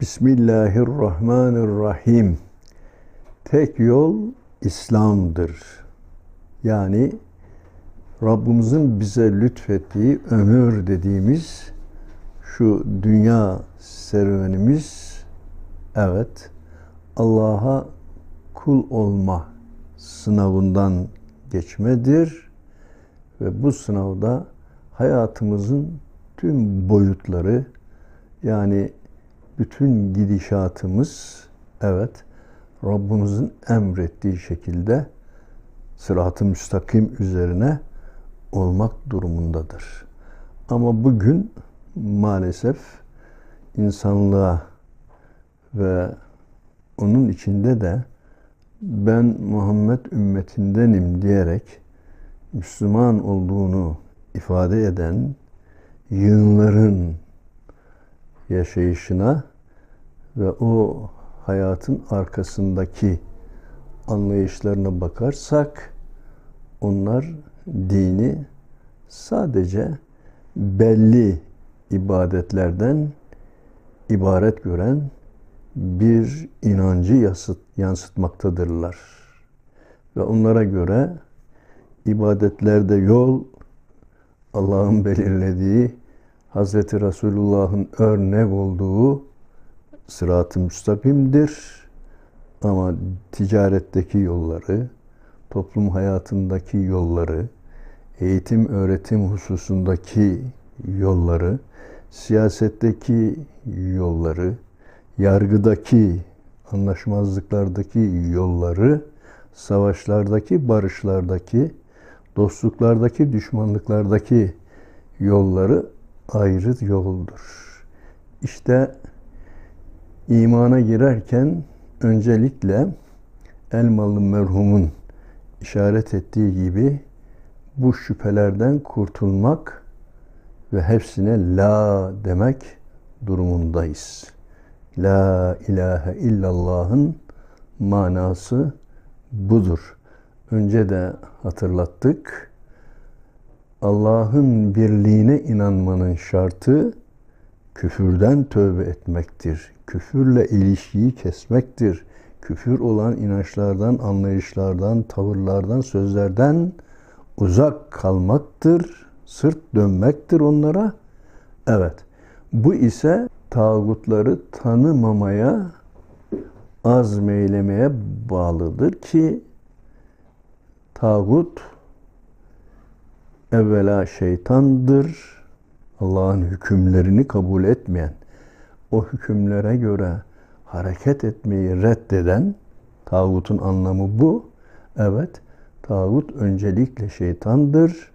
Bismillahirrahmanirrahim. Tek yol İslam'dır. Yani Rabbimizin bize lütfettiği ömür dediğimiz şu dünya serüvenimiz evet Allah'a kul olma sınavından geçmedir ve bu sınavda hayatımızın tüm boyutları yani bütün gidişatımız evet Rabbimizin emrettiği şekilde sırat-ı müstakim üzerine olmak durumundadır. Ama bugün maalesef insanlığa ve onun içinde de ben Muhammed ümmetindenim diyerek Müslüman olduğunu ifade eden yığınların yaşayışına ve o hayatın arkasındaki anlayışlarına bakarsak onlar dini sadece belli ibadetlerden ibaret gören bir inancı yansıtmaktadırlar. Ve onlara göre ibadetlerde yol Allah'ın belirlediği Hz. Resulullah'ın örnek olduğu sırat-ı müstakimdir. Ama ticaretteki yolları, toplum hayatındaki yolları, eğitim öğretim hususundaki yolları, siyasetteki yolları, yargıdaki anlaşmazlıklardaki yolları, savaşlardaki, barışlardaki, dostluklardaki, düşmanlıklardaki yolları ayrı yoldur. İşte imana girerken öncelikle Elmalı merhumun işaret ettiği gibi bu şüphelerden kurtulmak ve hepsine la demek durumundayız. La ilahe illallah'ın manası budur. Önce de hatırlattık. Allah'ın birliğine inanmanın şartı küfürden tövbe etmektir. Küfürle ilişkiyi kesmektir. Küfür olan inançlardan, anlayışlardan, tavırlardan, sözlerden uzak kalmaktır. Sırt dönmektir onlara. Evet. Bu ise tağutları tanımamaya, azmeylemeye bağlıdır ki tağut evvela şeytandır. Allah'ın hükümlerini kabul etmeyen, o hükümlere göre hareket etmeyi reddeden, tağutun anlamı bu. Evet, tağut öncelikle şeytandır.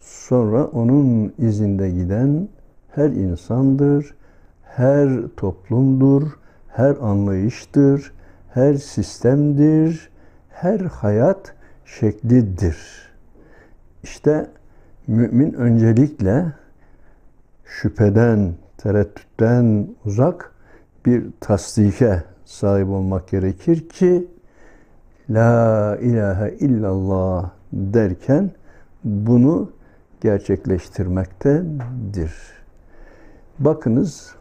Sonra onun izinde giden her insandır, her toplumdur, her anlayıştır, her sistemdir, her hayat şeklidir. İşte mümin öncelikle şüpheden, tereddütten uzak bir tasdike sahip olmak gerekir ki La ilahe illallah derken bunu gerçekleştirmektedir. Bakınız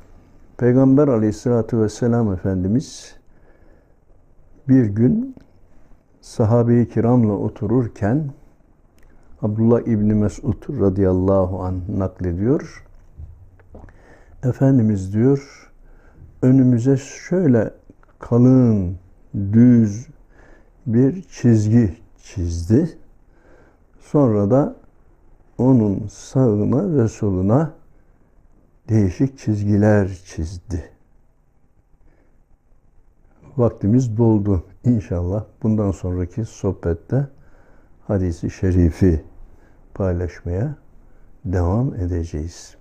Peygamber aleyhissalatü vesselam Efendimiz bir gün sahabe-i kiramla otururken Abdullah İbni Mesud radıyallahu an naklediyor. Efendimiz diyor önümüze şöyle kalın, düz bir çizgi çizdi. Sonra da onun sağına ve soluna değişik çizgiler çizdi. Vaktimiz doldu. İnşallah bundan sonraki sohbette hadisi şerifi paylaşmaya devam edeceğiz.